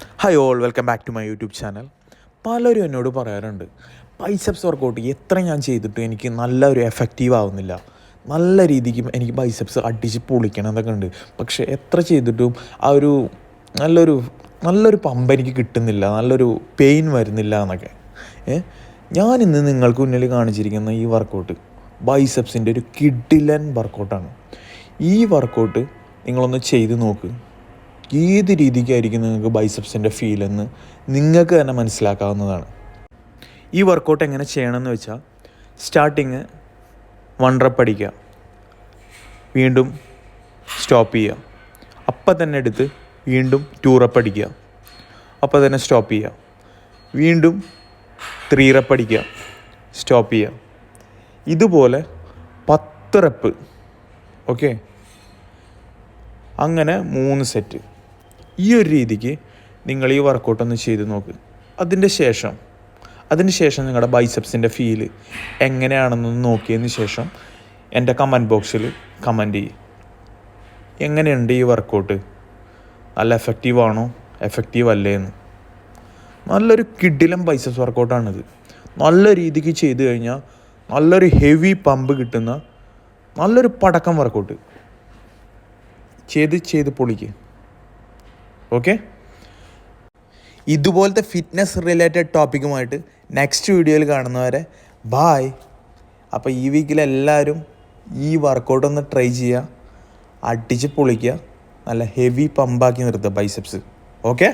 Hi all welcome back to my YouTube channel പലരും എന്നോട് പറയാറുണ്ട് ബൈസെപ്സ് വർക്കൗട്ട് എത്ര ഞാൻ ചെയ്തിട്ടും എനിക്ക് നല്ല ഒരു എഫക്റ്റീവ് ആവുന്നില്ല. നല്ല രീതിക്ക് എനിക്ക് ബൈസെപ്സ് അടിച്ച് പൊളിക്കണം എന്നൊക്കെ ഉണ്ട്. പക്ഷേ എത്ര ചെയ്തിട്ടും ആ ഒരു നല്ലൊരു നല്ലൊരു പമ്പ് എനിക്ക് കിട്ടുന്നില്ല നല്ലൊരു പെയിൻ വരുന്നില്ല എന്നൊക്കെ. ഏ? ഞാൻ ഇന്ന് നിങ്ങൾക്ക് മുന്നിൽ കാണിച്ചിരിക്കുന്ന ഈ വർക്കൗട്ട് ബൈസെപ്സിന്റെ ഒരു കിഡിലൻ വർക്കൗട്ടാണ് ഈ വർക്കൗട്ട് നിങ്ങളൊന്ന് ചെയ്ത് നോക്ക്. ഏത് രീതിക്കായിരിക്കും നിങ്ങൾക്ക് ബൈസെപ്സിന്റെ ഫീൽ എന്ന് നിങ്ങൾക്ക് തന്നെ മനസ്സിലാക്കാവുന്നതാണ്. ഈ വർക്കൗട്ട് എങ്ങനെ ചെയ്യണമെന്ന് വെച്ചാൽ സ്റ്റാർട്ടിങ് വൺ റപ്പ് അടിക്കുക വീണ്ടും സ്റ്റോപ്പ് ചെയ്യുക. അപ്പം തന്നെ എടുത്ത് വീണ്ടും ടു റപ്പ് അടിക്കുക അപ്പം തന്നെ സ്റ്റോപ്പ് ചെയ്യുക. വീണ്ടും ത്രീ റപ്പ് അടിക്കുക സ്റ്റോപ്പ് ചെയ്യുക. ഇതുപോലെ പത്ത് റപ്പ് ഓക്കെ അങ്ങനെ മൂന്ന് സെറ്റ് ഈ ഒരു രീതിക്ക് നിങ്ങൾ ഈ വർക്കൗട്ട് ഒന്ന് ചെയ്ത് നോക്ക്. അതിന്റെ ശേഷം അതിന് ശേഷം നിങ്ങളുടെ ബൈസെപ്സിന്റെ ഫീൽ എങ്ങനെയാണെന്നൊന്ന് നോക്കിയതിന് ശേഷം എന്റെ കമന്റ് ബോക്സിൽ കമന്റ് ചെയ്യും. എങ്ങനെയുണ്ട് ഈ വർക്കൗട്ട് നല്ല എഫക്റ്റീവ് ആണോ? എഫക്റ്റീവ് അല്ലേ എന്ന് നല്ലൊരു കിഡിലം ബൈസെപ്സ് വർക്കൗട്ടാണിത് നല്ല രീതിക്ക് ചെയ്തു കഴിഞ്ഞാൽ നല്ലൊരു ഹെവി പമ്പ് കിട്ടുന്ന നല്ലൊരു പടക്കം വർക്കൗട്ട് ചെയ്ത് ചെയ്ത് പൊളിക്ക്. ഓക്കെ ഇതുപോലത്തെ ഫിറ്റ്നസ് റിലേറ്റഡ് ടോപ്പിക്കുമായിട്ട് നെക്സ്റ്റ് വീഡിയോയിൽ കാണുന്നവരെ ബായ് അപ്പോൾ ഈ വീക്കിൽ എല്ലാവരും ഈ വർക്കൗട്ട് ഒന്ന് ട്രൈ ചെയ്യുക. അടിച്ച് പൊളിക്കുക. നല്ല ഹെവി പമ്പാക്കി നിർത്തുക ബൈസെപ്സ് ഓക്കെ